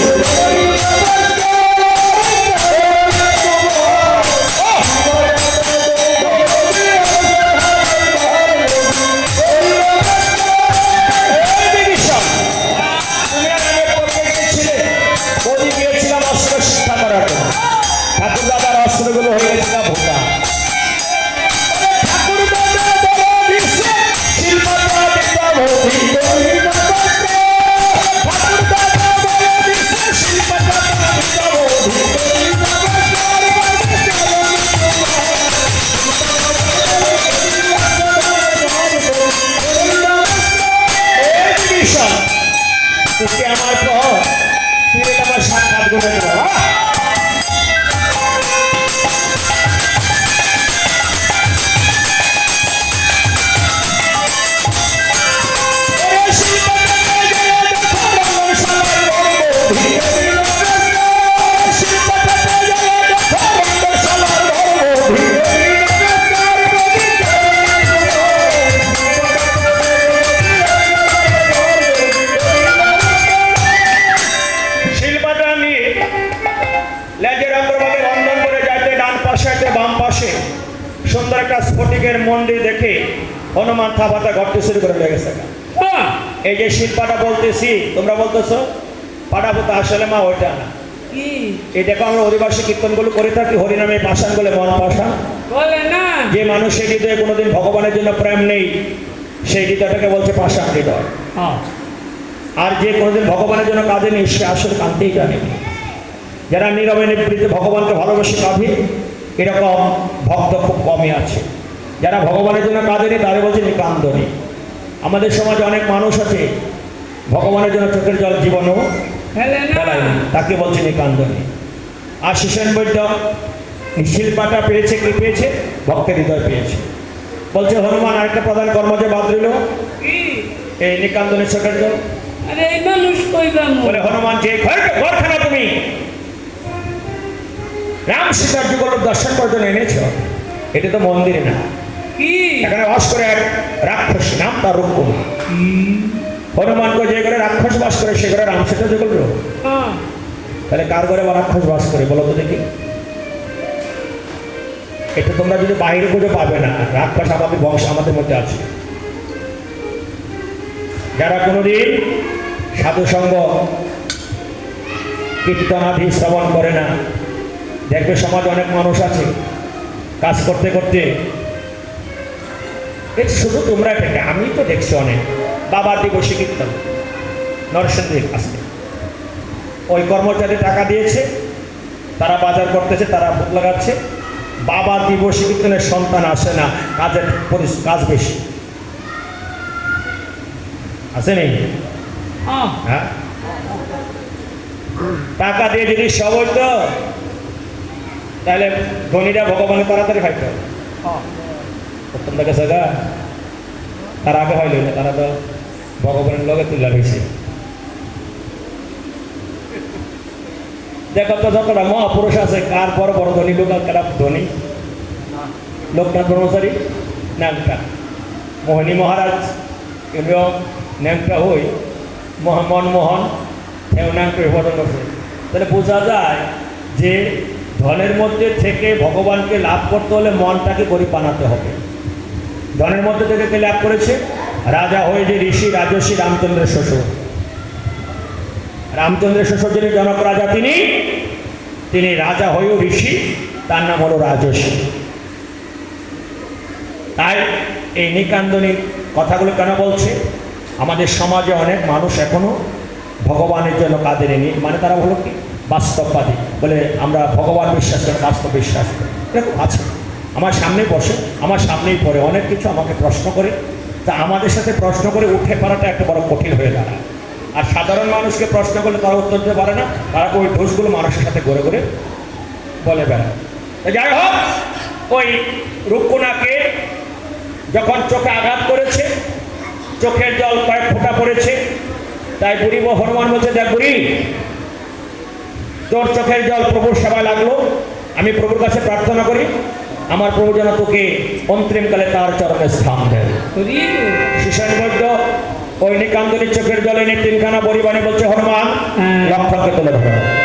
Thank you. সুন্দর একটা স্ফটিকের মন্দির দেখে হনুমান থাপাটা ঘটতে শুরু করে হ্যাঁ, এই যে শিল্পাটা বলতেছি তোমরা বলতেছো পাটাপুতা আসলে মা ওইটা না। এই দেখো আমরা অধিবাসী কীর্তনগুলো করে থাকি হরিনামে পাশান বলে মন পাশান না। যে মানুষের হৃদয়ে কোনোদিন ভগবানের জন্য প্রেম নেই সেই হৃদয়টাকে বলছে পাশান হৃদয়। আর যে কোনোদিন ভগবানের জন্য কাঁদে নেই সে আসলে কাঁদতেই জানে যারা নীরবে নিবৃত্তে ভগবানকে ভালোবেসে কাঁদে এরকম ভক্ত খুব কমই আছে। যারা ভগবানের জন্য কাঁদেনি তাদের বলছে নিকান্দনী আমাদের সমাজে অনেক মানুষ আছে ভগবানের জন্য চোখের জল জীবনও ফেলায়নি তাকে বলছে নিকান্দনী আর শিশন বৈদ্য শিল্পাটা পেয়েছে কি পেয়েছে? ভক্তের হৃদয় পেয়েছে। বলছে হনুমান আরেকটা প্রধান কর্ম যে বাদ কি? এই নিকান্দনের চোখের জল। বলে হনুমান যে ঘর তুমি! রাম সীতার যুগল দর্শন করার জন্য এনেছ? এটা তো মন্দির না। কি? এখানে বাস করে এক রাক্ষস নাম তার রূপকুমার হনুমানকে যে ঘরে রাক্ষস বাস করে সে ঘরে রাম সীতা যুগল হ্যাঁ, তাহলে কার ঘরে বা রাক্ষস বাস করে বলো তো দেখি। এটা তোমরা যদি বাইরে খুঁজে পাবে না রাক্ষস আমাদের বংশ আমাদের মধ্যে আছে। যারা কোনোদিন সাধু সঙ্গ কীর্তনাদি শ্রবণ করে না দেখবে সমাজে অনেক মানুষ আছে কাজ করতে করতে। শুধু তোমরা থেকে আমি তো দেখছি অনেক। বাবার দিবসী কীর্তন নরসিংদীর আসতে ওই কর্মচারী টাকা দিয়েছে তারা বাজার করতেছে তারা ভোগ লাগাচ্ছে। বাবা দিবসী কীর্তনের সন্তান আসে না কাজের কাজ বেশি। আসে নেই? হ্যাঁ, হ্যাঁ। টাকা দিয়ে যদি সব হইতো তাহলে ধনীরা ভগবানের তাড়াতাড়ি খাইতো হ্যাঁ। প্রথম দেখা সাগা তার আগে হইল না তারা তো ভগবানের লগে তুলা হয়েছে দেখো তো যতটা মহাপুরুষ আছে, কার বড় বড় ধনী, লোক আর কারা ধনী? লোকনাথ ব্রহ্মচারী, ন্যাংটা। মোহিনী মহারাজ এগুলো ন্যাংটা হই মহামন মোহন হেও ন্যাংটা করছে তাহলে বোঝা যায় যে ধনের মধ্যে থেকে ভগবানকে লাভ করতে হলে মনটাকে গরিব বানাতে হবে। ধনের মধ্যে থেকে কে লাভ করেছে? রাজা হয়ে যে ঋষি, রাজর্ষি রামচন্দ্রের শ্বশুর। রামচন্দ্রের শ্বশুর যিনি, জনক রাজা তিনি তিনি রাজা হয়েও ঋষি, তার নাম হলো রাজর্ষি। তাই এই নিকান্দনী কথাগুলো কেন বলছে? আমাদের সমাজে অনেক মানুষ এখনও ভগবানের জন্য কাঁদেনি। মানে তারা হলো কি? বাস্তববাদী। বলে আমরা ভগবান বিশ্বাস করি, বাস্তব বিশ্বাস করি। এরকম আছে। আমার সামনে বসে, আমার সামনেই পড়ে। অনেক কিছু আমাকে প্রশ্ন করে। তা আমাদের সাথে প্রশ্ন করে উঠে পড়াটা একটা বড় কঠিন হয়ে দাঁড়ায়। আর সাধারণ মানুষকে প্রশ্ন করলে তারা উত্তর দিতে পারে না। তারা ওই দোষগুলো মানুষের সাথে ঘুরে ঘুরে বলে বেড়ায়। যাই হোক, ওই রূপকোনাকে যখন চোখে আঘাত করেছে, চোখের জল কয়েক ফোঁটা পড়েছে, তাই বুড়ি হনুমান বলছে, দেখ বুড়ি তোর চোখের জল প্রভুর সেবায় লাগল। আমি প্রভুর কাছে প্রার্থনা করি আমার প্রভু যেন তোকে অন্তিমকালে তার চরণে স্থান দেয় বৈদ্য ওই নিকান্দনের চোখের জলে এনে তিনখানা বানিয়ে বলছে হনুমান রক্ষাকে লক্ষণকে তুলে ধরো।